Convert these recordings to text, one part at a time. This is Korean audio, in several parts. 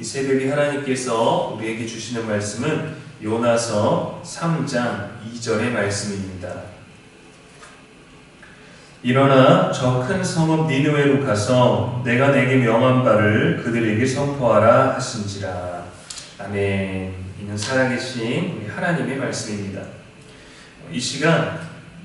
이 새벽에 하나님께서 우리에게 주시는 말씀은 요나서 3장 2절의 말씀입니다. 일어나 저 큰 성읍 니느웨로 가서 내가 내게 명한 바를 그들에게 선포하라 하신지라. 아멘. 이는 살아계신 우리 하나님의 말씀입니다. 이 시간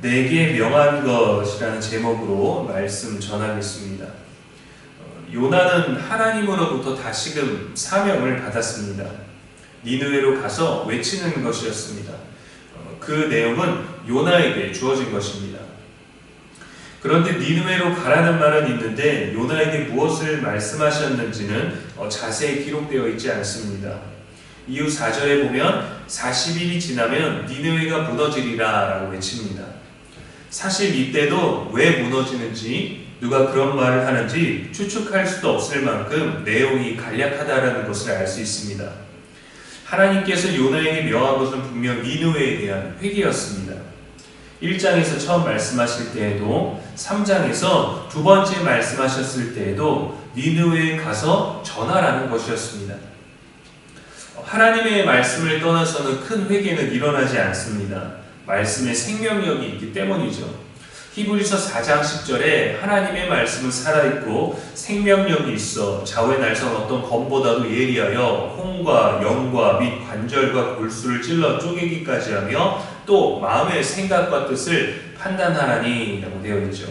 내게 명한 것이라는 제목으로 말씀 전하겠습니다. 어, 요나는 하나님으로부터 다시금 사명을 받았습니다. 니느웨로 가서 외치는 것이었습니다. 어, 그 내용은 요나에게 주어진 것입니다. 그런데 니느웨로 가라는 말은 있는데 요나에게 무엇을 말씀하셨는지는 어, 자세히 기록되어 있지 않습니다. 이후 4절에 보면 40일이 지나면 니느웨가 무너지리라 라고 외칩니다. 사실 이때도 왜 무너지는지 누가 그런 말을 하는지 추측할 수도 없을 만큼 내용이 간략하다라는 것을 알 수 있습니다. 하나님께서 요나에게 명한 것은 분명 니느웨에 대한 회개였습니다. 1장에서 처음 말씀하실 때에도 3장에서 두 번째 말씀하셨을 때에도 니느웨에 가서 전하라는 것이었습니다. 하나님의 말씀을 떠나서는 큰 회개는 일어나지 않습니다. 말씀에 생명력이 있기 때문이죠. 히브리서 4장 10절에 하나님의 말씀은 살아있고 생명력이 있어 좌우에 날선 어떤 검보다도 예리하여 홍과 영과 및 관절과 골수를 찔러 쪼개기까지 하며 또 마음의 생각과 뜻을 판단하라니 라고 되어 있죠.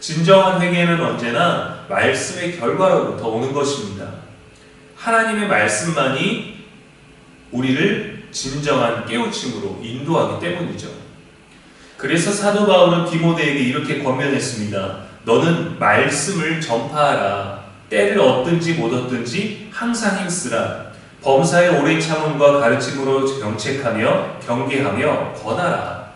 진정한 회개는 언제나 말씀의 결과로부터 오는 것입니다. 하나님의 말씀만이 우리를 진정한 깨우침으로 인도하기 때문이죠. 그래서 사도 바울은 디모데에게 이렇게 권면했습니다. 너는 말씀을 전파하라. 때를 얻든지 못 얻든지 항상 힘쓰라. 범사의 오래 참음과 가르침으로 경책하며 경계하며 권하라.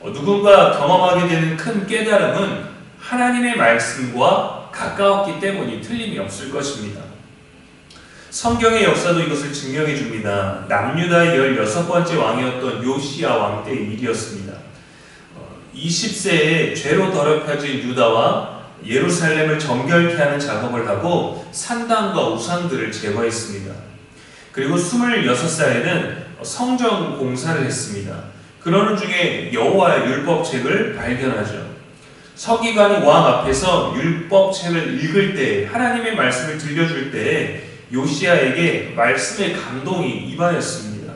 어, 누군가 경험하게 되는 큰 깨달음은 하나님의 말씀과 가까웠기 때문이 틀림이 없을 것입니다. 성경의 역사도 이것을 증명해 줍니다. 남유다의 16번째 왕이었던 요시야 왕 때의 일이었습니다. 20세에 죄로 더럽혀진 유다와 예루살렘을 정결케 하는 작업을 하고 산당과 우상들을 제거했습니다. 그리고 26살에는 성전 공사를 했습니다. 그러는 중에 여호와의 율법책을 발견하죠. 서기관이 왕 앞에서 율법책을 읽을 때 하나님의 말씀을 들려줄 때 요시아에게 말씀의 감동이 임하였습니다.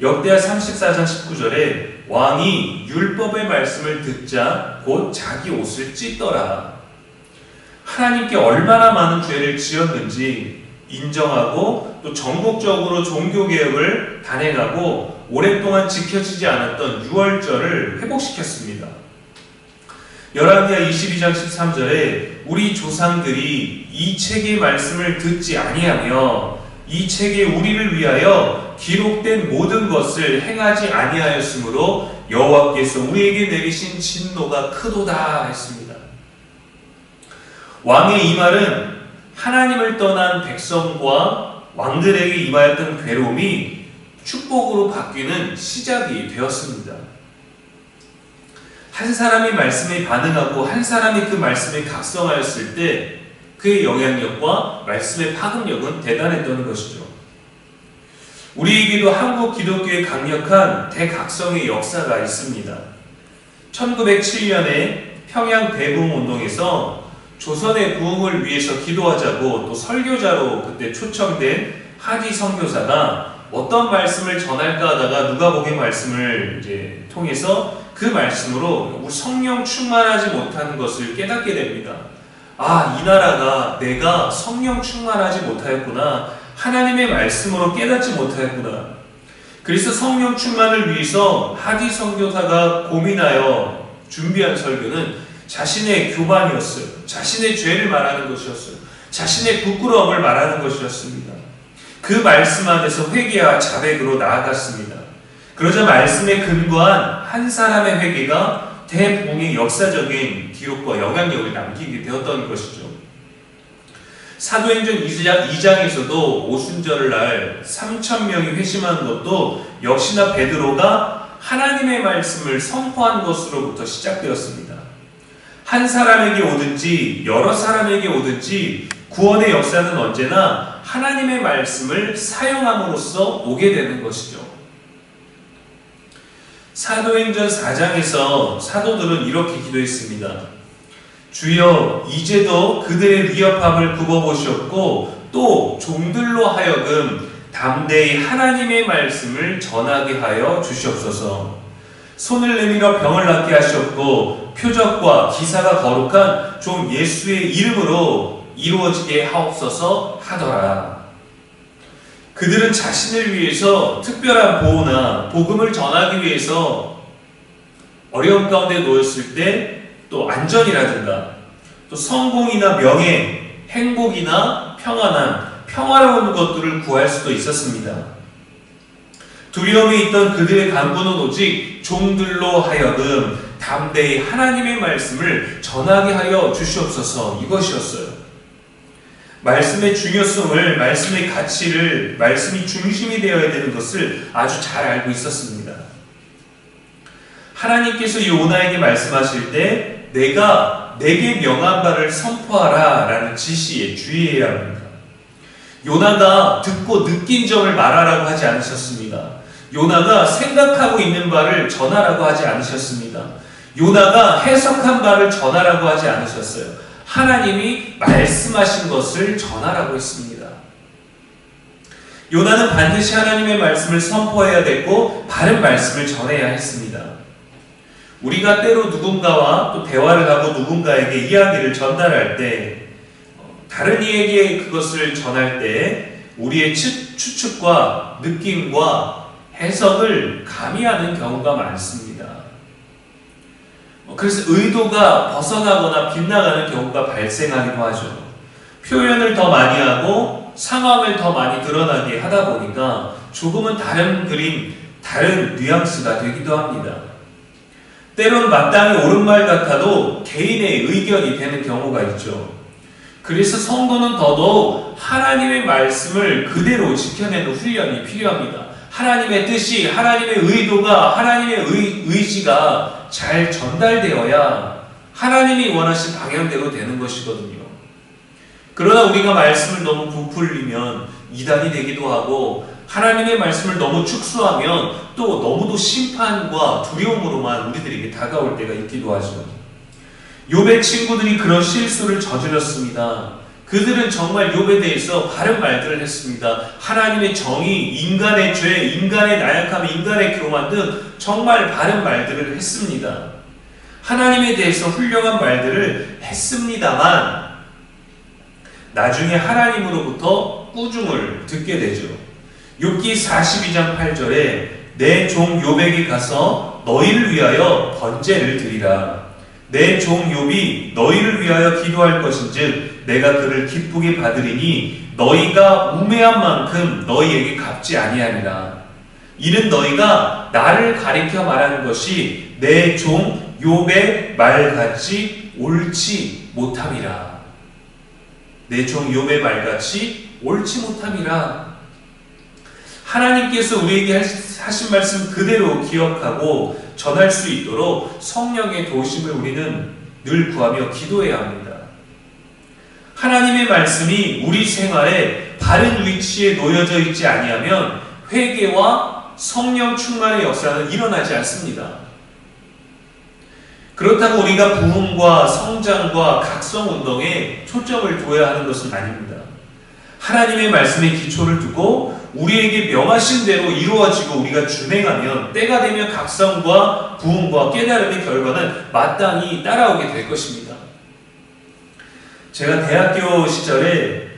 역대하 34장 19절에 왕이 율법의 말씀을 듣자 곧 자기 옷을 찢더라. 하나님께 얼마나 많은 죄를 지었는지 인정하고 또 전국적으로 종교개혁을 단행하고 오랫동안 지켜지지 않았던 유월절을 회복시켰습니다. 열왕기하 22장 13절에 우리 조상들이 이 책의 말씀을 듣지 아니하며 이 책에 우리를 위하여 기록된 모든 것을 행하지 아니하였으므로 여호와께서 우리에게 내리신 진노가 크도다 했습니다. 왕의 이 말은 하나님을 떠난 백성과 왕들에게 임하였던 괴로움이 축복으로 바뀌는 시작이 되었습니다. 한 사람이 말씀에 반응하고 한 사람이 그 말씀에 각성하였을 때 그의 영향력과 말씀의 파급력은 대단했던 것이죠. 우리에게도 한국 기독교의 강력한 대각성의 역사가 있습니다. 1907년에 평양 대부흥 운동에서 조선의 부흥을 위해서 기도하자고 또 설교자로 그때 초청된 하디 선교사가 어떤 말씀을 전할까 하다가 누가복음 말씀을 이제 통해서 그 말씀으로 성령 충만하지 못하는 것을 깨닫게 됩니다. 아, 이 나라가 내가 성령 충만하지 못하였구나. 하나님의 말씀으로 깨닫지 못하였구나. 그래서 성령 충만을 위해서 하디 선교사가 고민하여 준비한 설교는 자신의 교반이었어요. 자신의 죄를 말하는 것이었어요. 자신의 부끄러움을 말하는 것이었습니다. 그 말씀 안에서 회개와 자백으로 나아갔습니다. 그러자 말씀에 근거한 한 사람의 회개가 대봉의 역사적인 기록과 영향력을 남기게 되었던 것이죠. 사도행전 2장에서도 오순절을 날 3천 명이 회심한 것도 역시나 베드로가 하나님의 말씀을 선포한 것으로부터 시작되었습니다. 한 사람에게 오든지 여러 사람에게 오든지 구원의 역사는 언제나 하나님의 말씀을 사용함으로써 오게 되는 것이죠. 사도행전 4장에서 사도들은 이렇게 기도했습니다. 주여 이제도 그들의 위협함을 굽어보셨고 또 종들로 하여금 담대히 하나님의 말씀을 전하게 하여 주시옵소서. 손을 내밀어 병을 낫게 하셨고 표적과 기사가 거룩한 종 예수의 이름으로 이루어지게 하옵소서 하더라. 그들은 자신을 위해서 특별한 보호나 복음을 전하기 위해서 어려운 가운데 놓였을 때 또 안전이라든가 또 성공이나 명예, 행복이나 평안함, 평화로운 것들을 구할 수도 있었습니다. 두려움이 있던 그들의 간구는 오직 종들로 하여금 담대히 하나님의 말씀을 전하게 하여 주시옵소서 이것이었어요. 말씀의 중요성을, 말씀의 가치를, 말씀이 중심이 되어야 되는 것을 아주 잘 알고 있었습니다. 하나님께서 요나에게 말씀하실 때 내가 내게 명한 바를 선포하라 라는 지시에 주의해야 합니다. 요나가 듣고 느낀 점을 말하라고 하지 않으셨습니다. 요나가 생각하고 있는 바를 전하라고 하지 않으셨습니다. 요나가 해석한 바를 전하라고 하지 않으셨어요. 하나님이 말씀하신 것을 전하라고 했습니다. 요나는 반드시 하나님의 말씀을 선포해야 됐고 바른 말씀을 전해야 했습니다. 우리가 때로 누군가와 또 대화를 하고 누군가에게 이야기를 전달할 때 어, 다른 이에게 그것을 전할 때 우리의 추측과 느낌과 해석을 가미하는 경우가 많습니다. 어, 그래서 의도가 벗어나거나 빗나가는 경우가 발생하기도 하죠. 표현을 더 많이 하고 상황을 더 많이 드러나게 하다 보니까 조금은 다른 그림, 다른 뉘앙스가 되기도 합니다. 때론 마땅히 옳은 말 같아도 개인의 의견이 되는 경우가 있죠. 그래서 성도는 더더욱 하나님의 말씀을 그대로 지켜내는 훈련이 필요합니다. 하나님의 뜻이, 하나님의 의도가, 하나님의 의, 의지가 잘 전달되어야 하나님이 원하신 방향대로 되는 것이거든요. 그러나 우리가 말씀을 너무 부풀리면 이단이 되기도 하고 하나님의 말씀을 너무 축소하면 또 너무도 심판과 두려움으로만 우리들에게 다가올 때가 있기도 하죠. 욥의 친구들이 그런 실수를 저질렀습니다. 그들은 정말 욥에 대해서 바른 말들을 했습니다. 하나님의 정의, 인간의 죄, 인간의 나약함, 인간의 교만 등 정말 바른 말들을 했습니다. 하나님에 대해서 훌륭한 말들을 했습니다만 나중에 하나님으로부터 꾸중을 듣게 되죠. 욥기 42장 8절에 내 종 욥에게 가서 너희를 위하여 번제를 드리라. 내 종 욥이 너희를 위하여 기도할 것인즉 내가 그를 기쁘게 받으리니 너희가 우매한 만큼 너희에게 갚지 아니하니라. 이는 너희가 나를 가리켜 말하는 것이 내 종 욥의 말같이 옳지 못함이라. 내 종 욥의 말같이 옳지 못함이라. 하나님께서 우리에게 하신 말씀 그대로 기억하고 전할 수 있도록 성령의 도우심을 우리는 늘 구하며 기도해야 합니다. 하나님의 말씀이 우리 생활에 바른 위치에 놓여져 있지 아니하면 회개와 성령 충만의 역사는 일어나지 않습니다. 그렇다고 우리가 부흥과 성장과 각성 운동에 초점을 둬야 하는 것은 아닙니다. 하나님의 말씀에 기초를 두고 우리에게 명하신 대로 이루어지고 우리가 준행하면 때가 되면 각성과 부흥과 깨달음의 결과는 마땅히 따라오게 될 것입니다. 제가 대학교 시절에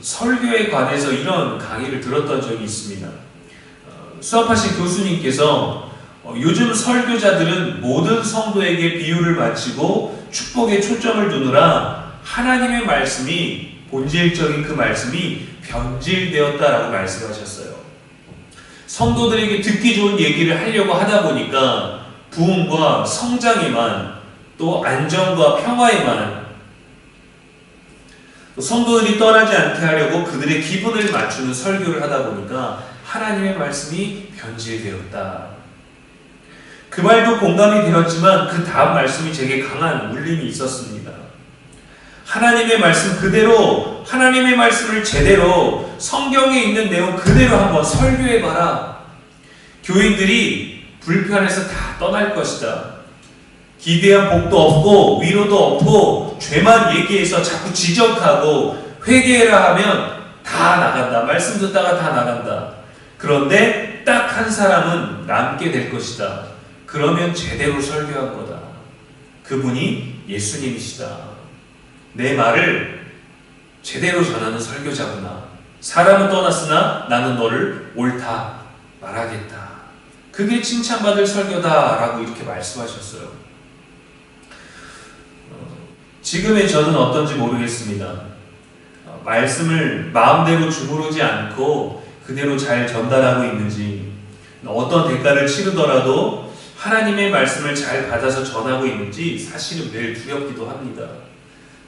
설교에 관해서 이런 강의를 들었던 적이 있습니다. 어, 수업하신 교수님께서 어, 요즘 설교자들은 모든 성도에게 비유를 마치고 축복에 초점을 두느라 하나님의 말씀이 본질적인 그 말씀이 변질되었다라고 말씀하셨어요. 성도들에게 듣기 좋은 얘기를 하려고 하다 보니까 부흥과 성장에만 또 안정과 평화에만 성도들이 떠나지 않게 하려고 그들의 기분을 맞추는 설교를 하다 보니까 하나님의 말씀이 변질되었다. 그 말도 공감이 되었지만 그 다음 말씀이 제게 강한 울림이 있었습니다. 하나님의 말씀 그대로 하나님의 말씀을 제대로 성경에 있는 내용 그대로 한번 설교해 봐라. 교인들이 불편해서 다 떠날 것이다. 기대한 복도 없고 위로도 없고 죄만 얘기해서 자꾸 지적하고 회개해라 하면 다 나간다. 말씀 듣다가 다 나간다. 그런데 딱 한 사람은 남게 될 것이다. 그러면 제대로 설교한 거다. 그분이 예수님이시다. 내 말을 제대로 전하는 설교자구나. 사람은 떠났으나 나는 너를 옳다 말하겠다. 그게 칭찬받을 설교다라고 이렇게 말씀하셨어요. 어, 지금의 저는 어떤지 모르겠습니다. 어, 말씀을 마음대로 주무르지 않고 그대로 잘 전달하고 있는지, 어떤 대가를 치르더라도 하나님의 말씀을 잘 받아서 전하고 있는지 사실은 매일 두렵기도 합니다.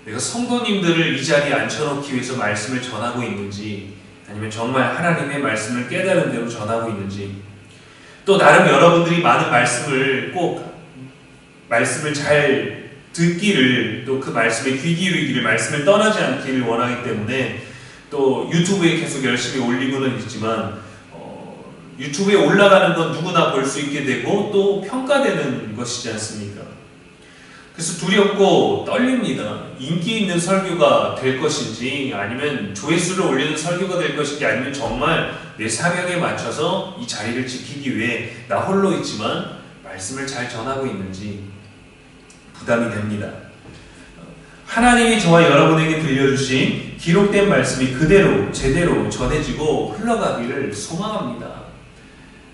내가 성도님들을 이 자리에 앉혀놓기 위해서 말씀을 전하고 있는지, 아니면 정말 하나님의 말씀을 깨달은 대로 전하고 있는지, 또 나름 여러분들이 많은 말씀을 꼭 말씀을 잘 듣기를 또 그 말씀에 귀 기울이기를 말씀을 떠나지 않기를 원하기 때문에 또 유튜브에 계속 열심히 올리고는 있지만 어, 유튜브에 올라가는 건 누구나 볼 수 있게 되고 또 평가되는 것이지 않습니까? 그래서 두렵고 떨립니다. 인기 있는 설교가 될 것인지 아니면 조회수를 올리는 설교가 될 것인지 아니면 정말 내 사명에 맞춰서 이 자리를 지키기 위해 나 홀로 있지만 말씀을 잘 전하고 있는지 부담이 됩니다. 하나님이 저와 여러분에게 들려주신 기록된 말씀이 그대로 제대로 전해지고 흘러가기를 소망합니다.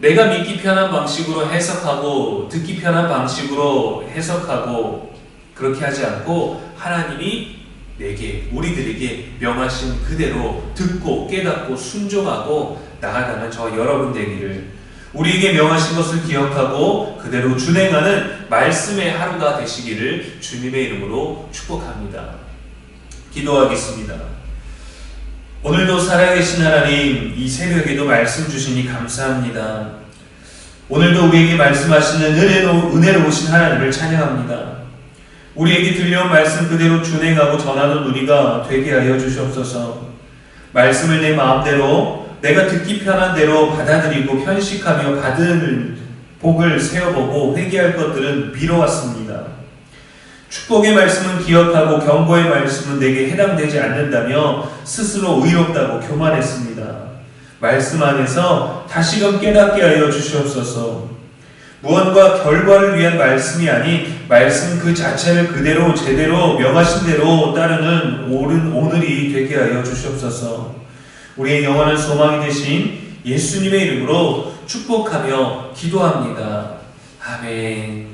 내가 믿기 편한 방식으로 해석하고 듣기 편한 방식으로 해석하고 그렇게 하지 않고 하나님이 내게 우리들에게 명하신 그대로 듣고 깨닫고 순종하고 나아가는 저 여러분 되기를 우리에게 명하신 것을 기억하고 그대로 준행하는 말씀의 하루가 되시기를 주님의 이름으로 축복합니다. 기도하겠습니다. 오늘도 살아계신 하나님, 이 새벽에도 말씀 주시니 감사합니다. 오늘도 우리에게 말씀하시는 은혜로, 은혜로우신 하나님을 찬양합니다. 우리에게 들려온 말씀 그대로 준행하고 전하는 우리가 되게 하여 주시옵소서. 말씀을 내 마음대로 내가 듣기 편한 대로 받아들이고 현식하며 받을 복을 세어보고 회개할 것들은 미뤄왔습니다. 축복의 말씀은 기억하고 경고의 말씀은 내게 해당되지 않는다며 스스로 의롭다고 교만했습니다. 말씀 안에서 다시금 깨닫게 하여 주시옵소서. 무언가 결과를 위한 말씀이 아닌 말씀 그 자체를 그대로 제대로 명하신 대로 따르는 옳은 오늘이 되게 하여 주시옵소서. 우리의 영원한 소망이 되신 예수님의 이름으로 축복하며 기도합니다. 아멘.